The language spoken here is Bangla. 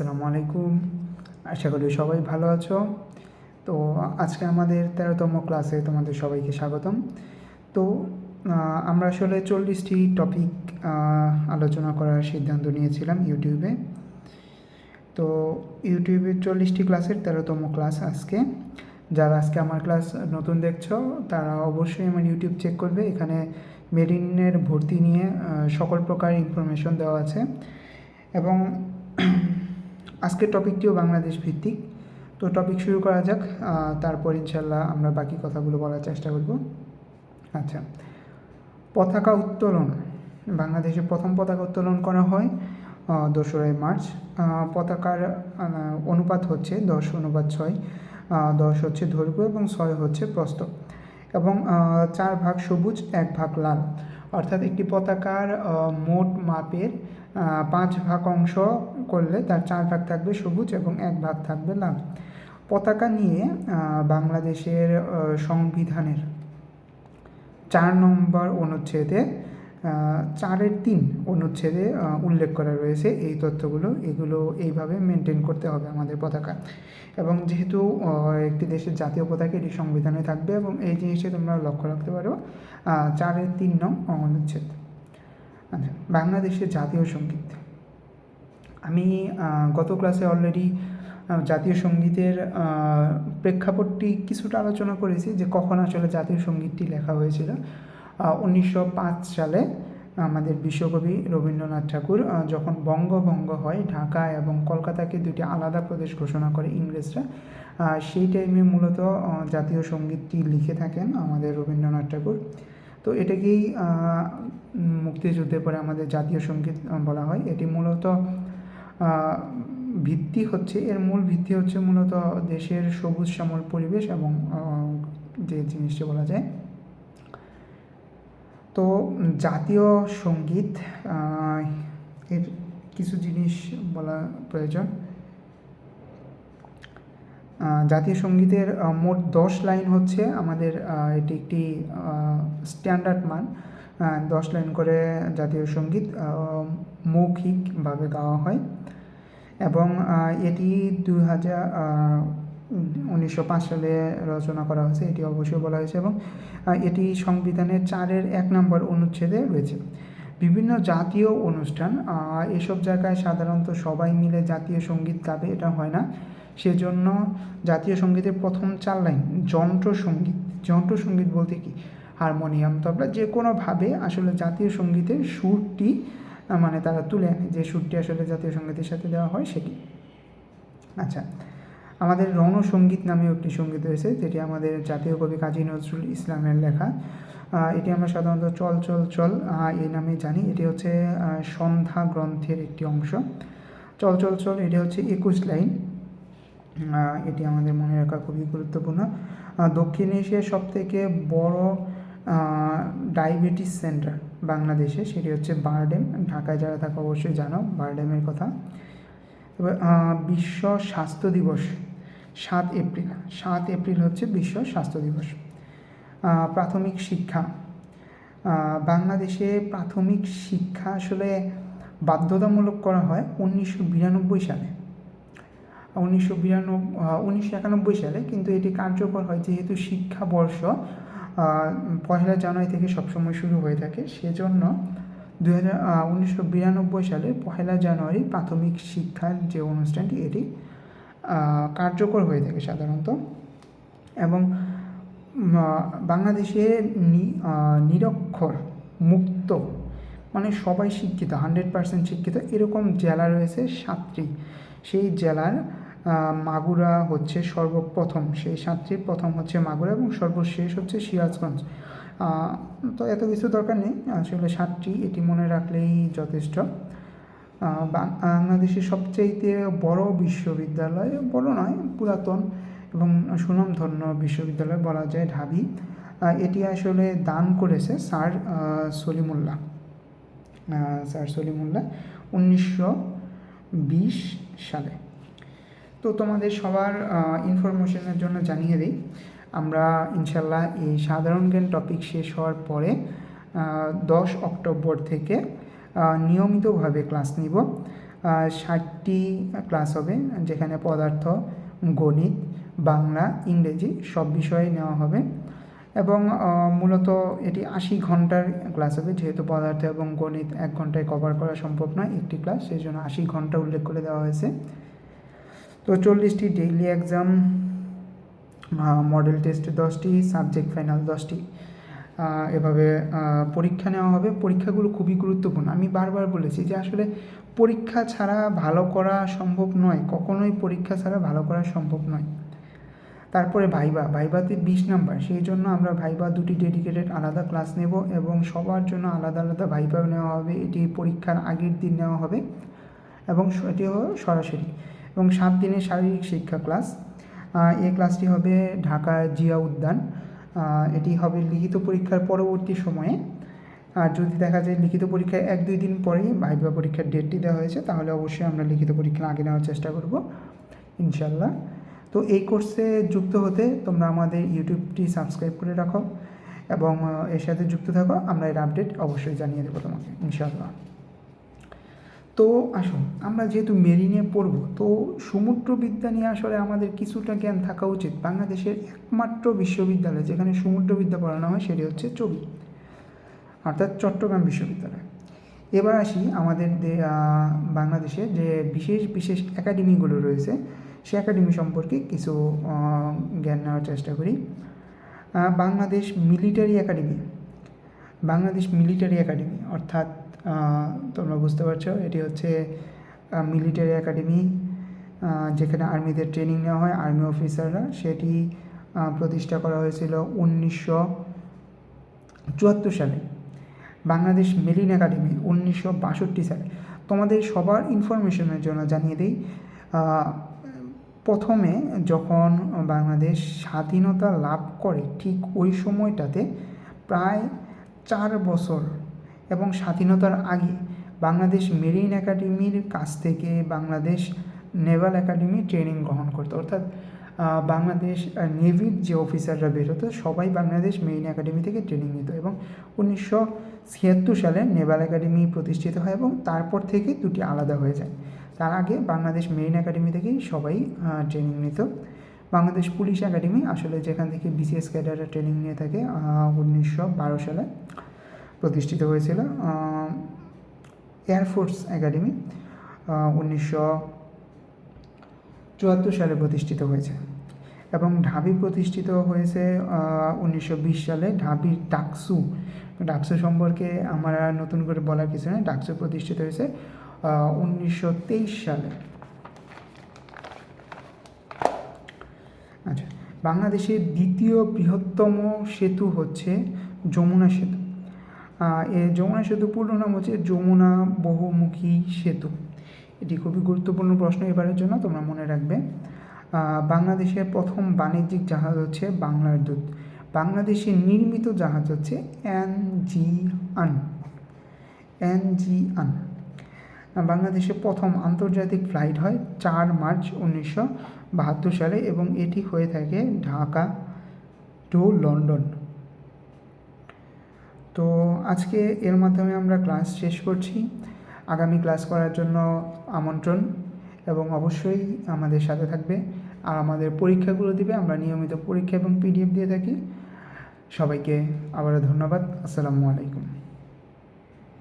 আসসালামু আলাইকুম। আশা করি সবাই ভালো আছো। তো আজকে আমাদের তেরোতম ক্লাসে তোমাদের সবাইকে স্বাগতম। তো আমরা আসলে চল্লিশটি টপিক আলোচনা করার সিদ্ধান্ত নিয়েছিলাম ইউটিউবে। তো ইউটিউবে চল্লিশটি ক্লাসের তেরোতম ক্লাস আজকে। যারা আজকে আমার ক্লাস নতুন দেখছ, তারা অবশ্যই আমার ইউটিউব চেক করবে। এখানে মেরিনের ভর্তি নিয়ে সকল প্রকার ইনফরমেশন দেওয়া আছে। এবং আজকের টপিকটিও বাংলাদেশ ভিত্তিক। তো টপিক শুরু করা যাক তারপর ইনশাল্লাহ আমরা বাকি কথাগুলো বলার চেষ্টা করব। আচ্ছা পতাকা উত্তোলন। বাংলাদেশে প্রথম পতাকা উত্তোলন করা হয় দোসরাই মার্চ। পতাকার অনুপাত হচ্ছে দশ অনুপাত ছয়। দশ হচ্ছে দৈর্ঘ্য এবং ছয় হচ্ছে প্রস্থ। এবং চার ভাগ সবুজ, এক ভাগ লাল। অর্থাৎ একটি পতাকার মোট মাপের পাঁচ ভাগ অংশ করলে তার চার ভাগ থাকবে সবুজ এবং এক ভাগ থাকবে লাল। পতাকা নিয়ে বাংলাদেশের সংবিধানের চার নম্বর অনুচ্ছেদে চারের তিন অনুচ্ছেদে উল্লেখ করা রয়েছে এই তথ্যগুলো। এগুলো এইভাবে মেনটেন করতে হবে আমাদের পতাকা। এবং যেহেতু একটি দেশের জাতীয় পতাকা, এটি সংবিধানে থাকবে এবং এই জিনিসটা তোমরা লক্ষ্য রাখতে পারো চারের তিন নং অনুচ্ছেদ। আচ্ছা বাংলাদেশের জাতীয় সংগীত। আমি গত ক্লাসে অলরেডি জাতীয় সঙ্গীতের প্রেক্ষাপটটি কিছুটা আলোচনা করেছি যে কখন আসলে জাতীয় সঙ্গীতটি লেখা হয়েছিল। উনিশশো পাঁচ সালে আমাদের বিশ্বকবি রবীন্দ্রনাথ ঠাকুর যখন বঙ্গভঙ্গ হয় ঢাকা এবং কলকাতাকে দুটি আলাদা প্রদেশ ঘোষণা করে ইংরেজরা সেই টাইমে মূলত জাতীয় সঙ্গীতটি লিখে থাকেন আমাদের রবীন্দ্রনাথ ঠাকুর। তো এটাকেই মুক্তিযুদ্ধের পরে আমাদের জাতীয় সংগীত বলা হয়। এটি মূলত ভিত্তি হচ্ছে, এর মূল ভিত্তি হচ্ছে মূলত দেশের সবুজ শ্যামল পরিবেশ এবং যে জিনিসটি বলা যায়। তো জাতীয় সংগীত এর কিছু জিনিস বলা প্রয়োজন। জাতীয় সঙ্গীতের মোট দশ লাইন হচ্ছে আমাদের এটি একটি স্ট্যান্ডার্ড মান। দশ লাইন করে জাতীয় সংগীত মৌখিকভাবে গাওয়া হয়। এবং এটি দুই হাজার উনিশশো সালে রচনা করা হয়েছে, এটি অবশ্যই বলা হয়েছে। এবং এটি সংবিধানের চারের এক নম্বর অনুচ্ছেদে রয়েছে। বিভিন্ন জাতীয় অনুষ্ঠান এসব জায়গায় সাধারণত সবাই মিলে জাতীয় সংগীত গাবে, এটা হয় না। সেজন্য জাতীয় সঙ্গীতের প্রথম চার লাইন, যন্ত্র সংগীত যন্ত্র সংগীত বলতে কি? হারমোনিয়াম, তবলা, যে কোনোভাবে আসলে জাতীয় সঙ্গীতের সুরটি মানে তারা তুলে আনে, যে সুরটি আসলে জাতীয় সঙ্গীতের সাথে দেওয়া হয় সেটি আচ্ছা আমাদের রণসঙ্গীত নামেও একটি সংগীত রয়েছে, যেটি আমাদের জাতীয় কবি কাজী নজরুল ইসলামের লেখা। এটি আমরা সাধারণত চল চল চল এই নামে জানি। এটি হচ্ছে সন্ধ্যা গ্রন্থের একটি অংশ। চল চল চল, এটি হচ্ছে একুশ লাইন। এটি আমাদের মনে রাখা খুবই গুরুত্বপূর্ণ। দক্ষিণ এশিয়ার সবথেকে বড় ডায়াবেটিস সেন্টার বাংলাদেশে, সেটি হচ্ছে বারডেম। ঢাকায় যারা থাকো অবশ্যই জানো, বারডেমের কথা। এবার বিশ্ব স্বাস্থ্য দিবস, সাত এপ্রিল। সাত এপ্রিল হচ্ছে বিশ্ব স্বাস্থ্য দিবস। প্রাথমিক শিক্ষা। বাংলাদেশে প্রাথমিক শিক্ষা আসলে বাধ্যতামূলক করা হয় উনিশশো বিরানব্বই সালে। উনিশশো বিরানব্বই উনিশশো একানব্বই সালে, কিন্তু এটি কার্যকর হয় যেহেতু শিক্ষাবর্ষ পয়লা জানুয়ারি থেকে সবসময় শুরু হয়ে থাকে। সেজন্য দুই হাজার উনিশশো বিরানব্বই পয়লা জানুয়ারি প্রাথমিক শিক্ষার যে অনুষ্ঠানটি, এটি কার্যকর হয়ে থাকে সাধারণত। এবং বাংলাদেশে নিরক্ষর, মুক্ত মানে সবাই শিক্ষিত হান্ড্রেড পার্সেন্ট শিক্ষিত। এরকম জেলা রয়েছে সাতটি। সেই জেলার মাগুরা হচ্ছে সর্বপ্রথম। সেই সাতটির প্রথম হচ্ছে মাগুরা এবং সর্বশেষ হচ্ছে সিরাজগঞ্জ। তো এত কিছু দরকার নেই। আসলে সাতটি এটি মনে রাখলেই যথেষ্ট। বাংলাদেশের সবচাইতে বড় বিশ্ববিদ্যালয় বড় নয়, পুরাতন এবং সুনামধন্য বিশ্ববিদ্যালয় বলা যায় ঢাবি। এটি আসলে দান করেছে স্যার সলিমুল্লাহ। স্যার সলিমুল্লাহ, উনিশশো বিশ সালে। তো তোমাদের সবার ইনফরমেশনের জন্য জানিয়ে দিই, আমরা ইনশাল্লাহ এই সাধারণ জ্ঞান টপিক শেষ হওয়ার পরে দশ অক্টোবর থেকে নিয়মিতভাবে ক্লাস নিব। ষাটটি ক্লাস হবে, যেখানে পদার্থ, গণিত, বাংলা, ইংরেজি সব বিষয়ে নেওয়া হবে। এবং মূলত এটি আশি ঘণ্টার ক্লাস হবে, যেহেতু পদার্থ এবং গণিত এক ঘন্টায় কভার করা সম্ভব নয় একটি ক্লাস সেই জন্য আশি ঘণ্টা উল্লেখ করে দেওয়া হয়েছে। তো চল্লিশটি ডেইলি এক্সাম মডেল টেস্ট দশটি সাবজেক্ট ফাইনাল দশটি এভাবে পরীক্ষা নেওয়া হবে। পরীক্ষাগুলো খুবই গুরুত্বপূর্ণ। আমি বারবার বলেছি যে আসলে পরীক্ষা ছাড়া ভালো করা সম্ভব নয়, কখনোই পরীক্ষা ছাড়া ভালো করা সম্ভব নয়। তারপরে ভাইবা। ভাইবাতে বিশ নাম্বার। সেই জন্য আমরা ভাইবা দুটি ডেডিকেটেড আলাদা ক্লাস নেব এবং সবার জন্য আলাদা আলাদা ভাইবা নেওয়া হবে। এটি পরীক্ষার আগের দিন নেওয়া হবে এবং এটি সরাসরি। এবং সাত দিনের শারীরিক শিক্ষা ক্লাস এই ক্লাসটি হবে ঢাকা জিয়া উদ্যান। এটি হবে লিখিত পরীক্ষার পরবর্তী সময়ে। আর যদি দেখা যায় লিখিত পরীক্ষায় এক, দুই দিন পরেই ভাইবা পরীক্ষার ডেটটি দেওয়া হয়েছে, তাহলে অবশ্যই আমরা লিখিত পরীক্ষা আগে নেওয়ার চেষ্টা করব। ইনশাল্লাহ তো এই কোর্সে যুক্ত হতে তোমরা আমাদের ইউটিউবটি সাবস্ক্রাইব করে রাখো এবং এর সাথে যুক্ত থাকো, আমরা এর আপডেট অবশ্যই জানিয়ে দেবো তোমাকে ইনশাল্লাহ তো আসুন, আমরা যেহেতু মেরিনে পড়ব, তো সমুদ্রবিদ্যা নিয়ে আসলে আমাদের কিছুটা জ্ঞান থাকা উচিত। বাংলাদেশের একমাত্র বিশ্ববিদ্যালয় যেখানে সমুদ্রবিদ্যা পড়ানো হয়, সেটি হচ্ছে চবি, অর্থাৎ চট্টগ্রাম বিশ্ববিদ্যালয়। এবার আসি আমাদের বাংলাদেশে যে বিশেষ বিশেষ একাডেমিগুলো রয়েছে সে একাডেমি সম্পর্কে কিছু জ্ঞান নেওয়ার চেষ্টা করি। Bangladesh military academy. Bangladesh military academy, অর্থাৎ তোমরা বুঝতে পারছ, এটি হচ্ছে মিলিটারি একাডেমি যেখানে আর্মিদের ট্রেনিং নেওয়া হয়, আর্মি অফিসাররা। সেটি প্রতিষ্ঠা করা হয়েছিল উনিশশো চুয়াত্তর সালে। বাংলাদেশ মেরিন একাডেমি, উনিশশো বাষট্টি সালে। তোমাদের সবার ইনফরমেশনের জন্য জানিয়ে দিই প্রথমে যখন বাংলাদেশ স্বাধীনতা লাভ করে ঠিক ওই সময়টাতে প্রায় চার বছর এবং স্বাধীনতার আগে বাংলাদেশ মেরিন একাডেমির কাছ থেকে বাংলাদেশ নেভাল একাডেমি ট্রেনিং গ্রহণ করতো। অর্থাৎ বাংলাদেশ নেভির যে অফিসাররা বেরোতো, সবাই বাংলাদেশ মেরিন একাডেমি থেকে ট্রেনিং নিত এবং উনিশশো ছিয়াত্তর সালে নেভাল একাডেমি প্রতিষ্ঠিত হয় এবং তারপর থেকে দুটি আলাদা হয়ে যায়। তার আগে বাংলাদেশ মেরিন একাডেমি থেকেই সবাই ট্রেনিং নিত বাংলাদেশ পুলিশ একাডেমি আসলে যেখান থেকে বিসিএস ক্যাডাররা ট্রেনিং নিয়ে থাকে উনিশশো বারো সালে প্রতিষ্ঠিত হয়েছিল। এয়ারফোর্স একাডেমি উনিশশো চুয়াত্তর সালে প্রতিষ্ঠিত হয়েছে। এবং ঢাবি প্রতিষ্ঠিত হয়েছে উনিশশো বিশ সালে। ঢাবির ডাকসু ডাকসু সম্পর্কে আমার নতুন করে বলার কিছু নেই। ডাকসু প্রতিষ্ঠিত হয়েছে উনিশশো তেইশ সালে। আচ্ছা বাংলাদেশের দ্বিতীয় বৃহত্তম সেতু হচ্ছে যমুনা সেতু। এ যমুনা সেতু পূর্ণ নাম হচ্ছে যমুনা বহুমুখী সেতু। এটি খুবই গুরুত্বপূর্ণ প্রশ্ন এবারের জন্য, তোমরা মনে রাখবে। বাংলাদেশের প্রথম বাণিজ্যিক জাহাজ হচ্ছে বাংলার দূত। বাংলাদেশে নির্মিত জাহাজ হচ্ছে এন জি আন। এন জি আন। বাংলাদেশে প্রথম আন্তর্জাতিক ফ্লাইট হয় চার মার্চ উনিশশো বাহাত্তর সালে এবং এটি হয়ে থাকে ঢাকা টু লন্ডন। তো আজকে এর মাধ্যমে আমরা ক্লাস শেষ করছি। আগামী ক্লাস করার জন্য আমন্ত্রণ এবং অবশ্যই আমাদের সাথে থাকবে। আর আমাদের পরীক্ষাগুলো দিবে, আমরা নিয়মিত পরীক্ষা এবং পিডিএফ দিয়ে থাকি। সবাইকে আবারও ধন্যবাদ। আসসালামু আলাইকুম।